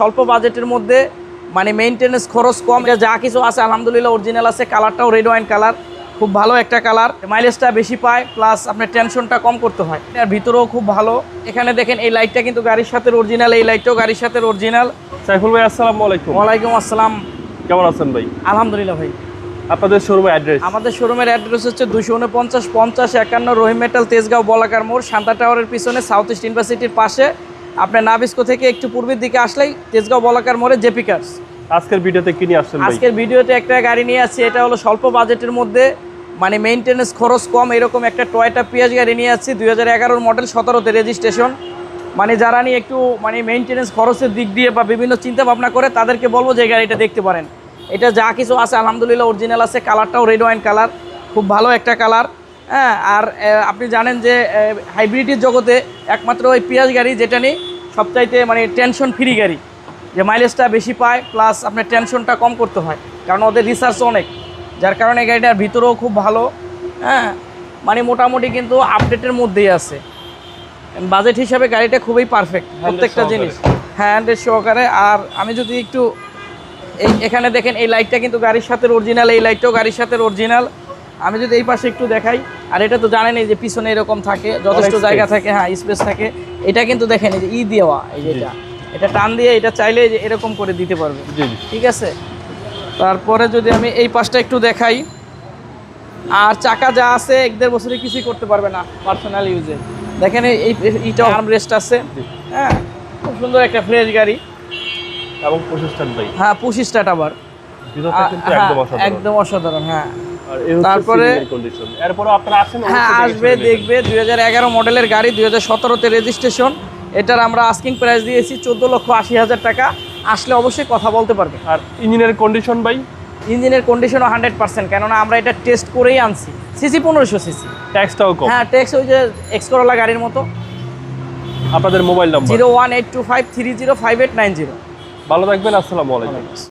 স্বল্প বাজেটের মধ্যে মানে মেনটেনেন্স খরচ কম। এটা যা কিছু আছে আলহামদুলিল্লাহ অরিজিনাল আছে কালারটাও রেড ওয়াইন কালার খুব ভালো একটা কালার মাইলেজটা বেশি পায় প্লাস আপনার টেনশনটা কম করতে হয়। এর ভিতরেও খুব ভালো। এখানে দেখেন এই লাইটটা কিন্তু গাড়ির সাথে অরিজিনাল এই লাইটটাও গাড়ির সাথে অরিজিনাল সাইফুল ভাই আসসালামু আলাইকুম। ওয়ালাইকুম আসসালাম। কেমন আছেন ভাই? আলহামদুলিল্লাহ ভাই। আপনাদের শোরুমের অ্যাড্রেস আমাদের শোরুমের অ্যাড্রেস হচ্ছে দুশো উনপঞ্চাশ পঞ্চাশ একান্ন রহিম মেটাল তেজগাঁও বলাকার মোড় শান্তা টাওয়ারের পিছনে সাউথ ইস্ট ইউনিভার্সিটির পাশে। আপনার নাবিস্কো থেকে একটু পূর্বের দিকে আসলেই তেজগাঁও বলাকার মোড়ে জেপি কার্স। আজকের ভিডিওতে কি নিয়ে আসছেন আজকের ভিডিওতে একটা গাড়ি নিয়ে আসছি এটা হলো স্বল্প বাজেটের মধ্যে মানে মেনটেনেন্স খরচ কম এরকম একটা টয়টা পিয়াজ গাড়ি নিয়ে আসছি দুই হাজার এগারোর মডেল সতেরোতে রেজিস্ট্রেশন মানে যারা নিয়ে একটু মানে মেনটেনেন্স খরচের দিক দিয়ে বা বিভিন্ন চিন্তা ভাবনা করে তাদেরকে বলব যে গাড়িটা দেখতে পারেন। এটা যা কিছু আছে আলহামদুলিল্লাহ অরিজিনাল আছে কালারটাও রেড ওয়াইন কালার খুব ভালো একটা কালার হ্যাঁ আর আপনি জানেন যে হাইব্রিডের জগতে একমাত্র ওই পিয়াজ গাড়ি যেটা নিয়ে সবচাইতে মানে টেনশন ফ্রি গাড়ি। যে মাইলেজটা বেশি পায় প্লাস আপনার টেনশনটা কম করতে হয় কারণ ওদের রিসার্চ অনেক। যার কারণে গাড়িটার ভিতরেও খুব ভালো হ্যাঁ মানে মোটামুটি কিন্তু আপডেটের মধ্যেই আছে। বাজেট হিসাবে গাড়িটা খুবই পারফেক্ট প্রত্যেকটা জিনিস। হ্যাঁ হ্যান্ডের সহকারে আর আমি যদি একটু এই এখানে দেখেন এই লাইটটা কিন্তু গাড়ির সাথে অরিজিনাল এই লাইটটাও গাড়ির সাথে অরিজিনাল আমি যদি এই পাশে একটু দেখাই আর এটা তো জানেনই যে পিছনে এরকম থাকে যথেষ্ট জায়গা থাকে হ্যাঁ স্পেস থাকে। এটা কিন্তু দেখেন এই যে ই দেওয়া এই যে এটা। এটা টান দিয়ে এটা চাইলে যে এরকম করে দিতে পারবে। ঠিক আছে? তারপরে যদি আমি এই পাশটা একটু দেখাই আর চাকা যা আছে এক দেড় বছরে কিছুই করতে পারবে না পার্সোনাল ইউজে দেখেন এই এইটা আর্ম রেস্ট আছে। হ্যাঁ খুব সুন্দর একটা ফ্রেশ গাড়ি। এবং পঁচিশটান ভাই হ্যাঁ পঁচিশ স্টার্ট আবার হ্যাঁ, একদম অসাধারণ হ্যাঁ। তারপরে- হ্যাঁ আসবে। দেখবে। দুই হাজার এগারো মডেলের গাড়ি দুই হাজার সতেরোতে রেজিস্ট্রেশন এটার আমরা আস্কিং প্রাইস দিয়েছি চোদ্দ লক্ষ আশি হাজার টাকা। আসলে অবশ্যই কথা বলতে পারবে। আর ইঞ্জিনের কন্ডিশন ভাই? ইঞ্জিনের কন্ডিশনও হান্ড্রেড পার্সেন্ট কেননা আমরা এটা টেস্ট করেই আনছি। সিসি পনেরোশো সিসি ট্যাক্সটাও কম। হ্যাঁ ট্যাক্স ওই যে এক্স গাড়ির মতো। আপনাদের mobile number zero one eight two five three zero five eight nine zero. ভালো থাকবেন আসসালামু আলাইকুম।